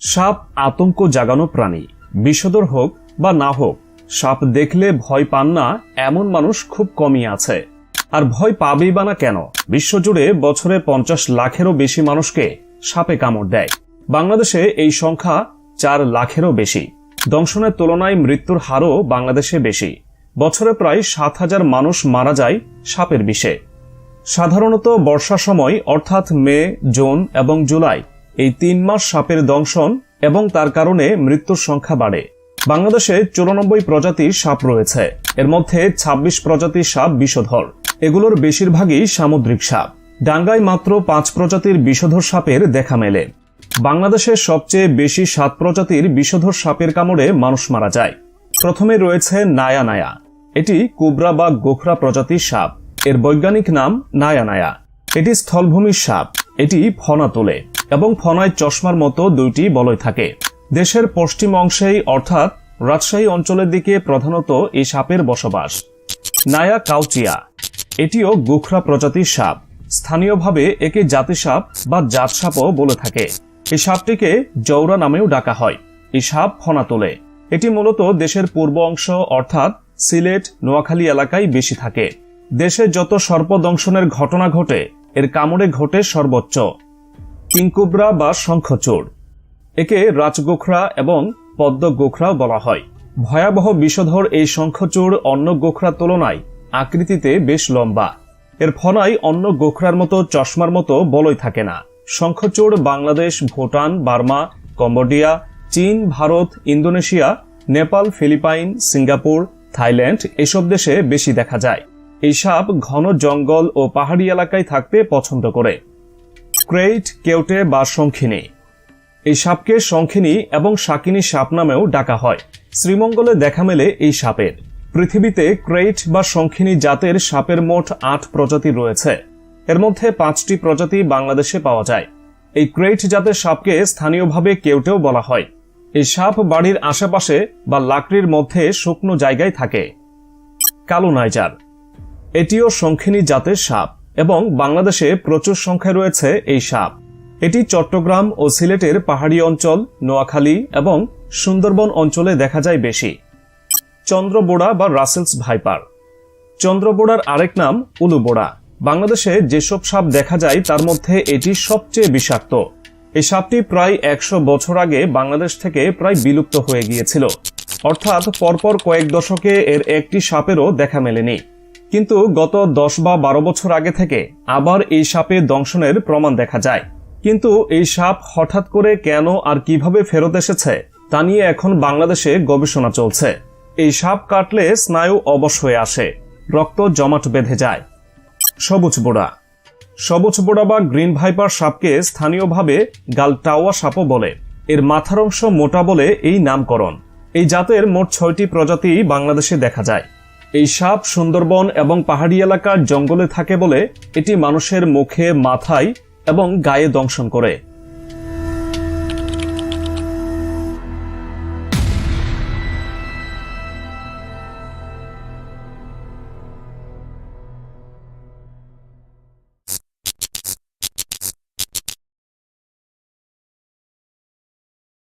সাপ আতঙ্ক জাগানো প্রাণী। বিষধর হোক বা না হোক, সাপ দেখলে ভয় পান না, এমন মানুষ খুব কমই আছে। আর ভয় পাবেই বা না কেন? বিশ্বজুড়ে বছরে পঞ্চাশ লাখেরও বেশি মানুষকে সাপে কামড় দেয়। বাংলাদেশে এই সংখ্যা চার লাখেরও বেশি। দংশনের তুলনায় মৃত্যুর হারও বাংলাদেশে বেশি। বছরে প্রায় সাত হাজার মানুষ মারা যায় সাপের বিষে। সাধারণত বর্ষার সময়, অর্থাৎ মে, জুন এবং জুলাই এই তিন মাস সাপের দংশন এবং তার কারণে মৃত্যুর সংখ্যা বাড়ে। বাংলাদেশে চুরানব্বই প্রজাতির সাপ রয়েছে। এর মধ্যে ২৬ প্রজাতির সাপ বিষধর। এগুলোর বেশিরভাগই সামুদ্রিক সাপ। ডাঙ্গায় মাত্র পাঁচ প্রজাতির বিষধর সাপের দেখা মেলে। বাংলাদেশের সবচেয়ে বেশি সাত প্রজাতির বিষধর সাপের কামড়ে মানুষ মারা যায়। প্রথমে রয়েছে নায়া নায়া। এটি কুবরা বা গোখরা প্রজাতির সাপ। এর বৈজ্ঞানিক নাম নায়া নায়া। এটি স্থলভূমির সাপ। এটি ফনা তোলে। এবং ফনায় চশমার মতো দুইটি বলয় থাকে। দেশের পশ্চিম অংশেই, অর্থাৎ রাজশাহী অঞ্চলের দিকে প্রধানত এই সাপের বসবাস। নায়া কাউচিয়া। এটিও গোখরা প্রজাতির সাপ। স্থানীয়ভাবে একে জাতি সাপ বা জাত সাপও বলে থাকে। এই সাপটিকে জৌরা নামেও ডাকা হয়। এই সাপ ফনা তোলে। এটি মূলত দেশের পূর্ব অংশ, অর্থাৎ সিলেট, নোয়াখালী এলাকায় বেশি থাকে। দেশে যত সর্পদংশনের ঘটনা ঘটে, এর কামড়ে ঘটে সর্বোচ্চ। কিংকুবরা বা শঙ্খচূড়। একে রাজগোখরা এবং পদ্ম গোখরাও বলা হয়। ভয়াবহ বিষধর এই শঙ্খচূড় অন্য গোখরার তুলনায় আকৃতিতে বেশ লম্বা। এর ফনায় অন্য গোখরার মতো চশমার মতো বলয় থাকে না। শঙ্খচূড় বাংলাদেশ, ভুটান, বার্মা, কম্বোডিয়া, চীন, Bharat, Indonesia, Nepal, Philippines, Singapore, Thailand এসব দেশে বেশি দেখা যায়। এই সাপ ঘন জঙ্গল ও পাহাড়ি এলাকায় থাকতে পছন্দ করে। ক্রেইট, কেউটে বা শঙ্খিনী। এই সাপকে শঙ্খিনী এবং শাকিনী সাপ নামেও ডাকা হয়। শ্রীমঙ্গলে দেখা মেলে এই সাপের। পৃথিবীতে ক্রেইট বা শঙ্খিনী জাতের সাপের মোট আট প্রজাতি রয়েছে। এর মধ্যে পাঁচটি প্রজাতি বাংলাদেশে পাওয়া যায়। এই ক্রেইট জাতের সাপকে স্থানীয়ভাবে কেউটেও বলা হয়। এই সাপ বাড়ির আশেপাশে বা লাকড়ির মধ্যে শুকনো জায়গায় থাকে। কালো নাইজার এটিও শঙ্খিনী জাতের সাপ। এবং বাংলাদেশে প্রচুর সংখ্যায় রয়েছে এই সাপ। এটি চট্টগ্রাম ও সিলেটের পাহাড়ি অঞ্চল, নোয়াখালী এবং সুন্দরবন অঞ্চলে দেখা যায় বেশি। চন্দ্রবোড়া বা রাসেলস ভাইপার। চন্দ্রবোড়ার আরেক নাম উলুবোড়া। বাংলাদেশে যেসব সাপ দেখা যায়, তার মধ্যে এটি সবচেয়ে বিষাক্ত। এই সাপটি প্রায় একশো বছর আগে বাংলাদেশ থেকে প্রায় বিলুপ্ত হয়ে গিয়েছিল। অর্থাৎ পরপর কয়েক দশকে এর একটি সাপেরও দেখা মেলেনি। কিন্তু গত দশ বা বারো বছর আগে থেকে আবার এই সাপে দংশনের প্রমাণ দেখা যায়। কিন্তু এই সাপ হঠাৎ করে কেন আর কীভাবে ফেরত এসেছে, তা নিয়ে এখন বাংলাদেশে গবেষণা চলছে। এই সাপ কাটলে স্নায়ু অবশ হয়ে আসে, রক্ত জমাট বেঁধে যায়। সবুজ বোড়া। সবুজ বোড়া বা গ্রিন ভাইপার সাপকে স্থানীয়ভাবে গালটাওয়া সাপও বলে। এর মাথার অংশ মোটা বলে এই নামকরণ। এই জাতের মোট ছয়টি প্রজাতি বাংলাদেশে দেখা যায়। এই সাপ সুন্দরবন এবং পাহাড়ি এলাকার জঙ্গলে থাকে বলে এটি মানুষের মুখে, মাথায় এবং গায়ে দংশন করে।